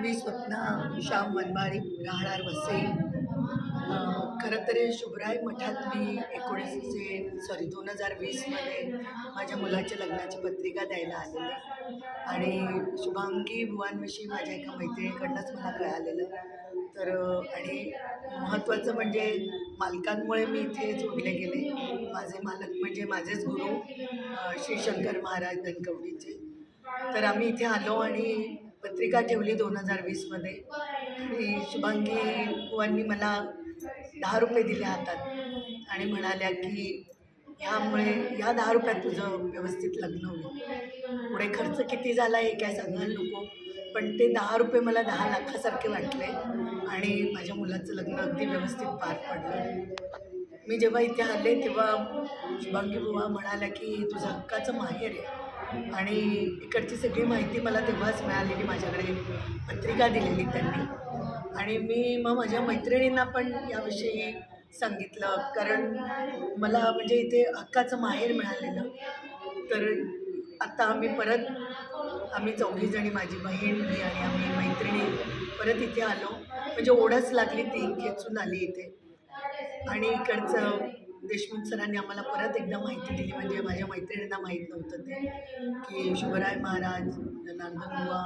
मी स्वप्ना श्याम मनमाळी राहणार वसे. खरं तर शुभराय मठात मी एकोणीसशे सॉरी दोन हजार वीसमध्ये माझ्या मुलाच्या लग्नाची पत्रिका द्यायला आलेले. आणि शुभांगी भुवांविषयी माझ्या एका मैत्रिणीकडनंच मला कळालेलं. तर आणि महत्त्वाचं म्हणजे मालकांमुळे मी इथे जोडले गेले. माझे मालक म्हणजे माझेच गुरु श्री शंकर महाराज धनकवडीचे. तर आम्ही इथे आलो आणि पत्रिका ठेवली दोन हजार वीसमध्ये आणि शुभांगी बुवांनी मला दहा रुपये दिले हातात. आणि म्हणाल्या की ह्यामुळे ह्या दहा रुपयात तुझं व्यवस्थित लग्न होईल. पुढे खर्च किती झाला हे काय सांगायला नको. पण ते दहा रुपये मला दहा लाखासारखे वाटले आणि माझ्या मुलाचं लग्न अगदी व्यवस्थित पार पडलं. मी जेव्हा इथे आले तेव्हा शुभांगी बुवा म्हणाल्या की तुझं हक्काचं माहेर आहे. आणि इकडची सगळी माहिती मला तेव्हाच मिळालेली माझ्याकडे पत्रिका दिलेली त्यांनी. आणि मी मग माझ्या मैत्रिणींना पण याविषयी सांगितलं कारण मला म्हणजे इथे हक्काचं माहेर मिळालेलं. तर आता आम्ही परत आम्ही चौघीजणी माझी बहीण मी आणि आम्ही मैत्रिणी परत इथे आलो. म्हणजे ओढच लागली ती खेचून आली इथे. आणि इकडचं देशमुख सरांनी आम्हाला परत एकदा माहिती दिली म्हणजे माझ्या मैत्रिणींना माहीत नव्हतं ते की शिवराय महाराज नांदनबुवा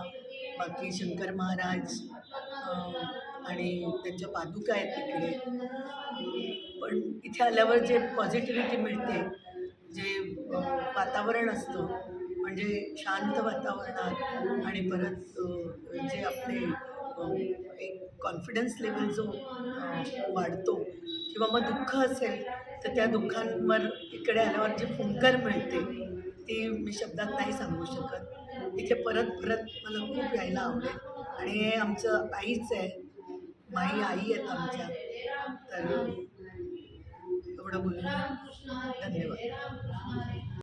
बाकी शंकर महाराज आणि त्यांच्या पादुका आहेत तिकडे. पण इथे आल्यावर जे पॉझिटिव्हिटी मिळते जे वातावरण असतं म्हणजे शांत वातावरणात आणि परत जे आपले कॉन्फिडन्स लेवल जो वाढतो किंवा मग दुःख असेल तर त्या दुःखांवर इकडे आल्यावर जी फुंकर मिळते ती मी शब्दात नाही सांगू शकत. इथे परत परत मला खूप यायला आवडेल. आणि हे आमचं आईच आहे. माई आई आहेत आमच्या. तर एवढं बोलून धन्यवाद.